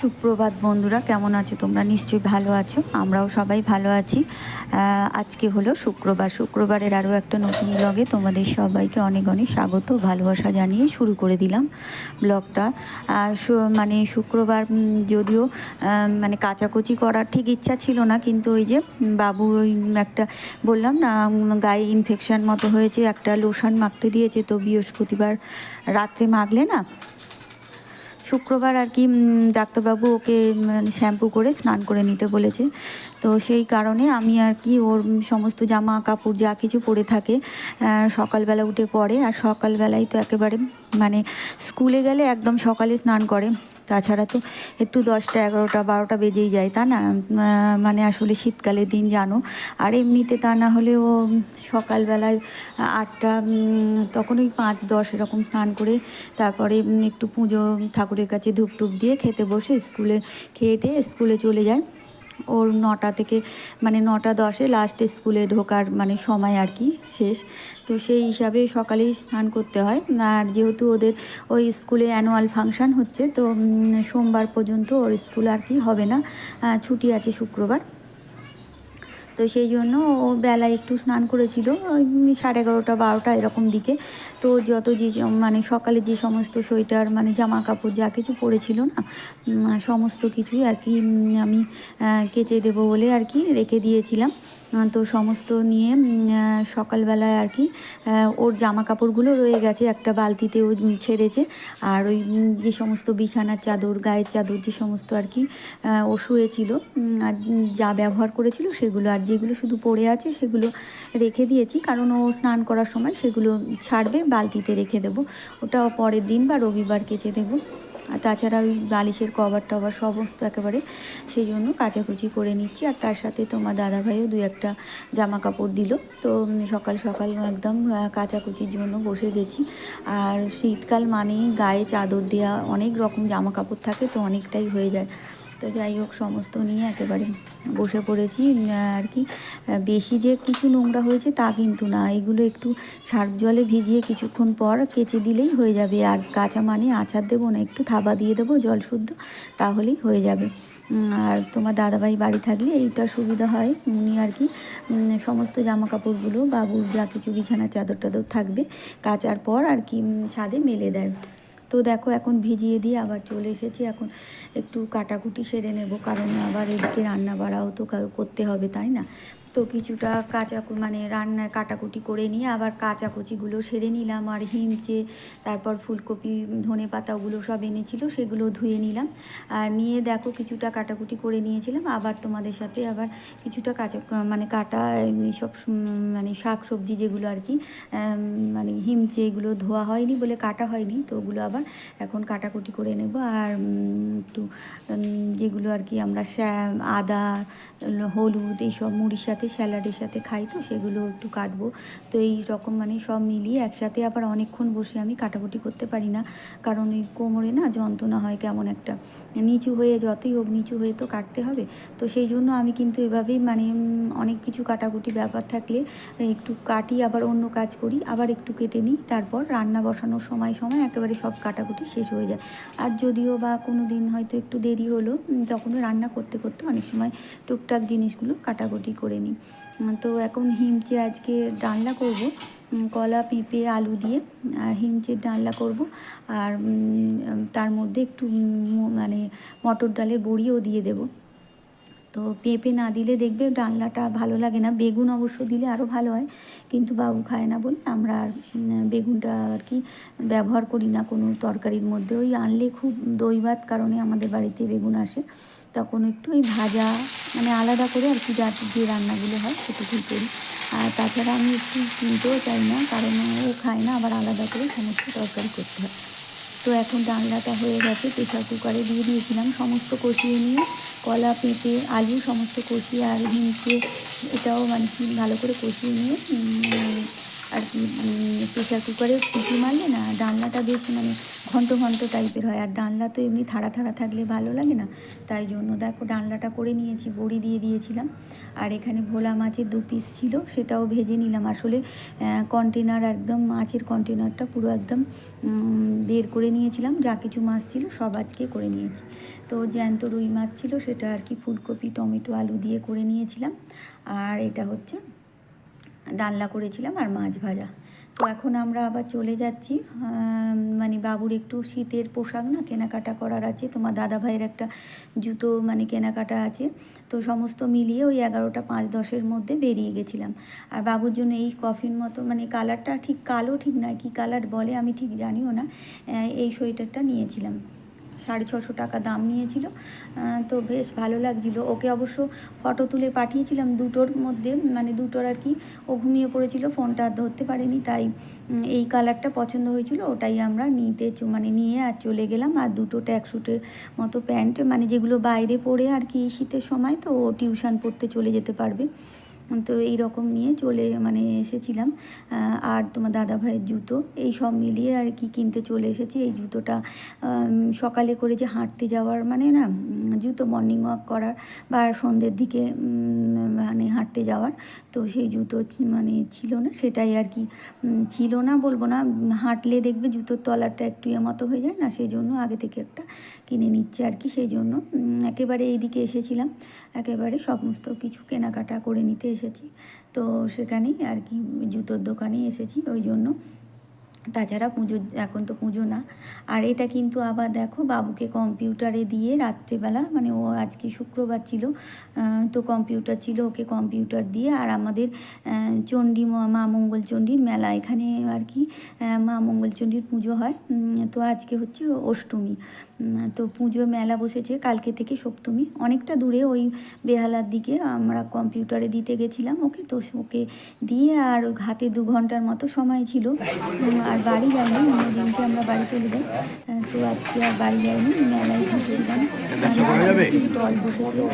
সুপ্রভাত বন্ধুরা, কেমন আছো তোমরা? নিশ্চয়ই ভালো আছো। আমরাও সবাই ভালো আছি। আজকে হলো শুক্রবার। শুক্রবারের আরও একটা নতুন ব্লগে তোমাদের সবাইকে অনেক অনেক স্বাগত, ভালোবাসা জানিয়ে শুরু করে দিলাম ব্লগটা আর মানে শুক্রবার যদিও মানে কাচাকুচি করার ঠিক ইচ্ছা ছিল না, কিন্তু ওই যে বাবুর ওই একটা বললাম না গায়ে ইনফেকশান মতো হয়েছে, একটা লোশন মাখতে দিয়েছে, তো বৃহস্পতিবার রাত্রে মাখলে না শুক্রবার আর কি ডাক্তারবাবু ওকে মানে শ্যাম্পু করে স্নান করে নিতে বলেছে। তো সেই কারণে আমি আর কি ওর সমস্ত জামা কাপড় যা কিছু পরে থাকে সকালবেলা উঠে পড়ে। আর সকালবেলায় তো একেবারে মানে স্কুলে গেলে একদম সকালে স্নান করে। তাছাড়া তো একটু দশটা, এগারোটা, বারোটা বেজেই যায়, তা না? মানে আসলে শীতকালে দিন জানো। আর এমনিতে তা না হলেও সকালবেলায় আটটা তখন ওই পাঁচ, দশ এরকম স্নান করে তারপরে একটু পুজো ঠাকুরের কাছে ধূপ টুপ দিয়ে খেতে বসে স্কুলে খেয়ে স্কুলে চলে যায়। ওর নটা থেকে মানে নটা দশে লাস্ট স্কুলে ঢোকার মানে সময় আর কি শেষ। তো সেই হিসাবে সকালেই স্নান করতে হয়। আর যেহেতু ওদের ওই স্কুলে অ্যানুয়াল ফাংশান হচ্ছে, তো সোমবার পর্যন্ত ওর স্কুল আর কি হবে না। ছুটি আছে শুক্রবার। তো সেই জন্য ও বেলায় একটু স্নান করেছিল, ওই সাড়ে এগারোটা, বারোটা এরকম দিকে। তো যত যে মানে সকালে যে সমস্ত সোয়েটার মানে জামা কাপড় যা কিছু পরেছিল না সমস্ত কিছুই আর কি আমি কেচে দেবো বলে আর কি রেখে দিয়েছিলাম। তো সমস্ত নিয়ে সকালবেলায় আর কি ওর জামা কাপড়গুলো রয়ে গেছে, একটা বালতিতে ও ছেড়েছে। আর ওই যে সমস্ত বিছানার চাদর, গায়ের চাদর যে সমস্ত আর কি ও শুয়েছিল আর যা ব্যবহার করেছিল সেগুলো আর যেগুলো শুধু পড়ে আছে সেগুলো রেখে দিয়েছি। কারণ ও স্নান করার সময় সেগুলো ছাড়বে, বালতিতে রেখে দেবো। ওটা পরের দিন বা রবিবার কেচে দেবো। আর তাছাড়া ওই বালিশের কভার টভার সমস্ত একেবারে সেই জন্য কাচাকুচি করে নিচ্ছি। আর তার সাথে তোমার দাদাভাইও দু একটা জামা কাপড় দিল। তো সকাল সকাল একদম কাচাকুচির জন্য বসে গেছি। আর শীতকাল মানেই গায়ে চাদর দেওয়া অনেক রকম জামা কাপড় থাকে, তো অনেকটাই হয়ে যায়। তো যাই হোক, সমস্ত নিয়ে একেবারে বসে পড়েছি। আর কি, বেশি যে কিছু নোংরা হয়েছে তা কিন্তু না। এগুলো একটু সার্ফ জলে ভিজিয়ে কিছুক্ষণ পর কেচে দিলেই হয়ে যাবে। আর কাঁচা মানে আচার দেবো না, একটু থাবা দিয়ে দেবো জল শুদ্ধ, তাহলেই হয়ে যাবে। আর তোমার দাদাভাই বাড়ি থাকলে এইটা সুবিধা হয়। উনি আর কি সমস্ত জামা কাপড়গুলো বাবুর যা কিছু বিছানা চাদর টাদর থাকবে, কাচার পর আর কি ছাদে মেলে দেয়। তো দেখো এখন ভিজিয়ে দিয়ে আবার চলে এসেছি। এখন একটু কাটাকুটি সেরে নেব, কারণ আবার এদিকে রান্না বাড়াও তো করতে হবে, তাই না? তো কিছুটা কাঁচা মানে রান্না কাটাকুটি করে নিয়ে আবার কাঁচাকুচিগুলো সেরে নিলাম আর হিমচে তারপর ফুলকপি, ধনে পাতাগুলো সব এনেছিল সেগুলো ধুয়ে নিলাম। আর নিয়ে দেখো কিছুটা কাটাকুটি করে নিয়েছিলাম। আবার তোমাদের সাথে আবার কিছুটা কাঁচা মানে কাটা সব মানে শাক সবজি যেগুলো আর কি মানে হিমচে এগুলো ধোয়া হয়নি বলে কাটা হয়নি তো ওগুলো আবার এখন কাটাকুটি করে নেব। আর একটু যেগুলো আর কি আমরা আদা, হলুদ এইসব, মুড়ির সাথে স্যালাডের সাথে খাই তো, সেগুলো একটু কাটবো। তো এই রকম মানে সব মিলিয়ে একসাথে আবার অনেকক্ষণ বসে আমি কাটাকুটি করতে পারি না। কারণ এই কোমরে না যন্ত্রণা হয় কেমন একটা। নিচু হয়ে যতই হোক নিচু হয়ে তো কাটতে হবে। তো সেই জন্য আমি কিন্তু এভাবেই মানে অনেক কিছু কাটাকুটি ব্যাপার থাকলে একটু কাটি আবার অন্য কাজ করি, আবার একটু কেটে নিই, তারপর রান্না বসানোর সময় সময় একেবারে সব কাটাকুটি শেষ হয়ে যায়। আর যদিও বা কোনো দিন হয়তো একটু দেরি হলো তখনও রান্না করতে করতে অনেক সময় টুকটাক জিনিসগুলো কাটাকুটি করে নিই। তো এখন হিমচে আজকে ডালনা করব কলা, পেঁপে, আলু দিয়ে, আর হিমচের ডালনা করব, আর তার মধ্যে একটু মানে মটর ডালের বড়িও দিয়ে দেবো। তো পেঁপে না দিলে দেখবে ডালনাটা ভালো লাগে না, বেগুন অবশ্য দিলে আরও ভালো হয়, কিন্তু বাবু খায় না বলে আমরা আর বেগুনটা আর কি ব্যবহার করি না কোনো তরকারির মধ্যে। ওই আনলে খুব দইভাত কারণে আমাদের বাড়িতে বেগুন আসে তখন একটু ওই ভাজা মানে আলাদা করে আর কি যা যে রান্নাগুলো হয় সেটুকুই করি। আর তাছাড়া আমি একটু কিনতেও চাই না, কারণ ও খায় না, আবার আলাদা করে সমস্ত তরকারি করতে হয়। তো এখন ডালনাটা হয়ে গেছে প্রেশার কুকারে দিয়ে দিয়েছিলাম সমস্ত কষিয়ে নিয়ে, কলা, পেঁপে, আলু সমস্ত কষিয়ে আর হিমচে এটাও মানে কি ভালো করে কষিয়ে নিয়ে আর কি প্রেশার কুকারে সিটি মারলে না ডালনাটা বেশ মানে ঘন্ট ঘন্ট টাইপের হয়। আর ডালনা তো এমনি থাড়া থাড়া থাকলে ভালো লাগে না। তাই জন্য দেখো ডালনাটা করে নিয়েছি, বড়ি দিয়ে দিয়েছিলাম। আর এখানে ভোলা মাছের দু পিস ছিল, সেটাও ভেজে নিলাম। আসলে কন্টেনার একদম মাছের কন্টেনারটা পুরো একদম বের করে নিয়েছিলাম। যা কিছু মাছ ছিল সব আজকে করে নিয়েছি। তো জ্যান্ত রুই মাছ ছিল, সেটা আর কি ফুলকপি, টমেটো, আলু দিয়ে করে নিয়েছিলাম। আর এটা হচ্ছে ডালনা করেছিলাম আর মাছ ভাজা। তো এখন আমরা আবার চলে যাচ্ছি। মানে বাবুর একটু শীতের পোশাক না, কেনাকাটা করার আছে। তোমার দাদা ভাইয়ের একটা জুতো মানে কেনাকাটা আছে। তো সমস্ত মিলিয়ে ওই এগারোটা পাঁচ দশের মধ্যে বেরিয়ে গেছিলাম। আর বাবুর জন্য এই কফির মতো মানে কালারটা ঠিক কালো ঠিক নয় কি কালার বলে আমি ঠিক জানিও না। এই সোয়েটারটা নিয়েছিলাম। সাড়ে ছশো টাকা দাম নিয়েছিল। তো বেশ ভালো লাগছিল। ওকে অবশ্য ফটো তুলে পাঠিয়েছিলাম দুটোর মধ্যে। মানে দুটোর আর কি, ও ঘুমিয়ে পড়েছিল, ফোনটা আর ধরতে পারেনি, তাই এই কালারটা পছন্দ হয়েছিল, ওটাই আমরা নিতে মানে নিয়ে আর চলে গেলাম। আর দুটো ট্যাক্সুটের মতো প্যান্ট মানে যেগুলো বাইরে পরে আর কি শীতের সময়, তো ও টিউশন পড়তে চলে যেতে পারবে। তো এই রকম নিয়ে চলে মানে এসেছিলাম। আর তোমার দাদা ভাইয়ের জুতো, এই সব মিলিয়ে আর কি কিনতে চলে এসেছি। এই জুতোটা সকালে করে যে হাঁটতে যাওয়ার মানে না জুতো মর্নিং ওয়াক করার বা সন্ধ্যের দিকে মানে হাঁটতে যাওয়ার, তো সেই জুতো মানে ছিল না, সেটাই আর কি ছিল না বলব না হাঁটলে দেখবে জুতোর তলাটা একটু এ মতো হয়ে যায় না, সেই জন্য আগে থেকে একটা কিনে নিচ্ছে আর কি, সেই জন্য একেবারে এইদিকে এসেছিলাম। একেবারে সমস্ত কিছু কেনাকাটা করে নিতে এসেছি। তো সেখানেই আর কি জুতোর দোকানেই এসেছি ওই জন্য। তাছাড়া পুজো এখন তো পুজো না। আর এটা কিন্তু আবার দেখো বাবুকে কম্পিউটারে দিয়ে রাত্রেবেলা মানে ও আজকে শুক্রবার ছিল তো কম্পিউটার ছিল, ওকে কম্পিউটার দিয়ে আর আমাদের চণ্ডী মা- মঙ্গলচণ্ডীর মেলা। এখানে আর কি মা মঙ্গলচণ্ডীর পুজো হয়। তো আজকে হচ্ছে অষ্টমী। তো পুজো মেলা বসেছে কালকে থেকে সপ্তমী। অনেকটা দূরে ওই বেহালার দিকে আমরা কম্পিউটারে দিতে গেছিলাম ওকে তো ওকে দিয়ে আর হাতে দু ঘণ্টার মতো সময় ছিল। আর বাড়ি যাইনি অন্য দিনকে আমরা বাড়ি চলে যাই। তো আজকে আর বাড়ি যাইনি মেলায় স্টল বসেছে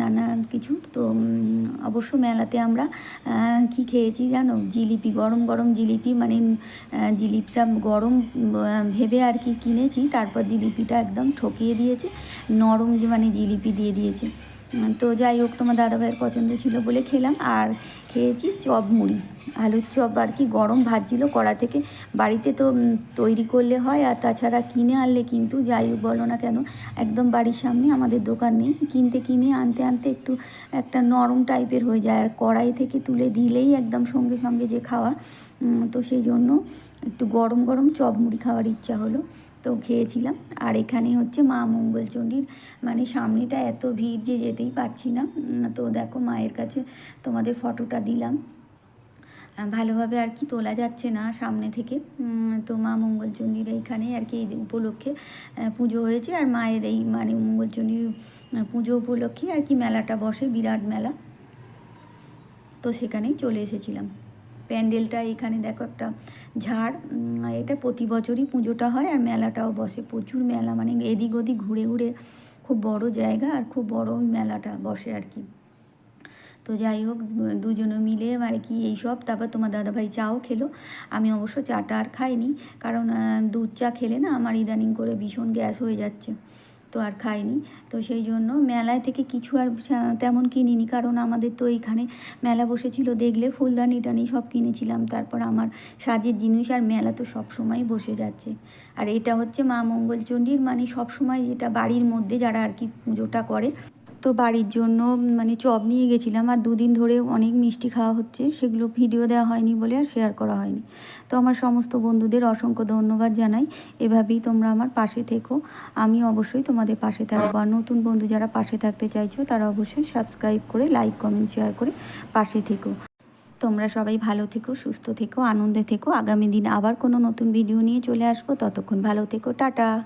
নানা কিছু। তো অবশ্য মেলাতে আমরা কি খেয়েছি জানো? জিলিপি গরম গরম জিলিপি মানে জিলিপিটা গরম ভেবে আর কি কিনেছি তারপর জিলিপিটা একদম ঠকিয়ে দিয়েছে, নরম মানে জিলিপি দিয়ে দিয়েছে। তো যাই হোক, তোমার দাদাভাইয়ের পছন্দ ছিল বলে খেলাম, আর খেয়েছি চপ মুড়ি। আলুর চপ আর কি গরম ভাজছিল, কড়া থেকে বাড়িতে তো তৈরি করলে হয় আর তাছাড়া কিনে আনলে কিন্তু, যাই বলো না কেন, একদম বাড়ির সামনে আমাদের দোকান নেই। কিনতে কিনে আনতে আনতে একটু একটা নরম টাইপের হয়ে যায় আর কড়াই থেকে তুলে দিলেই একদম সঙ্গে সঙ্গে যে খাওয়া তো সেই জন্য একটু গরম গরম চপ মুড়ি খাওয়ার ইচ্ছা হলো, তো খেয়েছিলাম। আর এখানে হচ্ছে মা মঙ্গলচণ্ডীর মানে সামনেটা এত ভিড় যে যেতেই পারছি না। তো দেখো মায়ের কাছে তোমাদের ফটোটা দিলাম। ভালোভাবে আর কি তোলা যাচ্ছে না সামনে থেকে। তো মা মঙ্গলচণ্ডীর এইখানে আর কি উপলক্ষে পুজো হয়েছে। আর মায়ের এই মানে মঙ্গলচণ্ডীর পুজো উপলক্ষে আর কি মেলাটা বসে, বিরাট মেলা। তো সেখানেই চলে এসেছিলাম। প্যান্ডেলটা এখানে দেখো একটা ঝাড়। এটা প্রতি বছরই পুজোটা হয় আর মেলাটাও বসে। প্রচুর মেলা মানে এদিক ওদিক ঘুরে ঘুরে খুব বড় জায়গা আর খুব বড় মেলাটা বসে আর কি। তো যাই হোক দুজনে মিলে আর কি এইসব। তারপর তোমার দাদাভাই চাও খেলো। আমি অবশ্য চাটা আর খাইনি, কারণ দুধ চা খেলে না আমার ইদানিং করে ভীষণ গ্যাস হয়ে যাচ্ছে, তো আর খাইনি। তো সেই জন্য মেলায় থেকে কিছু আর তেমন কিনিনি, কারণ আমাদের তো এইখানে মেলা বসেছিল, দেখলে ফুলদানি টানি সব কিনেছিলাম। তারপর আমার সাজের জিনিস আর মেলা তো সব সময় বসে যাচ্ছে। আর এটা হচ্ছে মা মঙ্গলচণ্ডীর মানে সব সময় যেটা বাড়ির মধ্যে যারা আর কি পুজোটা করে তো বাড়ির জন্য মানে চপ নিয়ে গেছিলাম আর দুদিন ধরে অনেক মিষ্টি খাওয়া হচ্ছে, সেগুলো ভিডিও দেওয়া হয়নি বলে আর শেয়ার করা হয়নি। তো আমার সমস্ত বন্ধুদের অসংখ্য ধন্যবাদ জানাই, এভাবেই তোমরা আমার পাশে থেকো। আমি অবশ্যই তোমাদের পাশে থাকব। আর নতুন বন্ধু যারা পাশে থাকতে চাইছো, তারা অবশ্যই সাবস্ক্রাইব করে লাইক কমেন্ট শেয়ার করে পাশে থেকো। তোমরা সবাই ভালো থেকো, সুস্থ থেকো, আনন্দে থেকো। আগামী দিন আবার কোনো নতুন ভিডিও নিয়ে চলে আসব। ততক্ষণ ভালো থেকো। টাটা!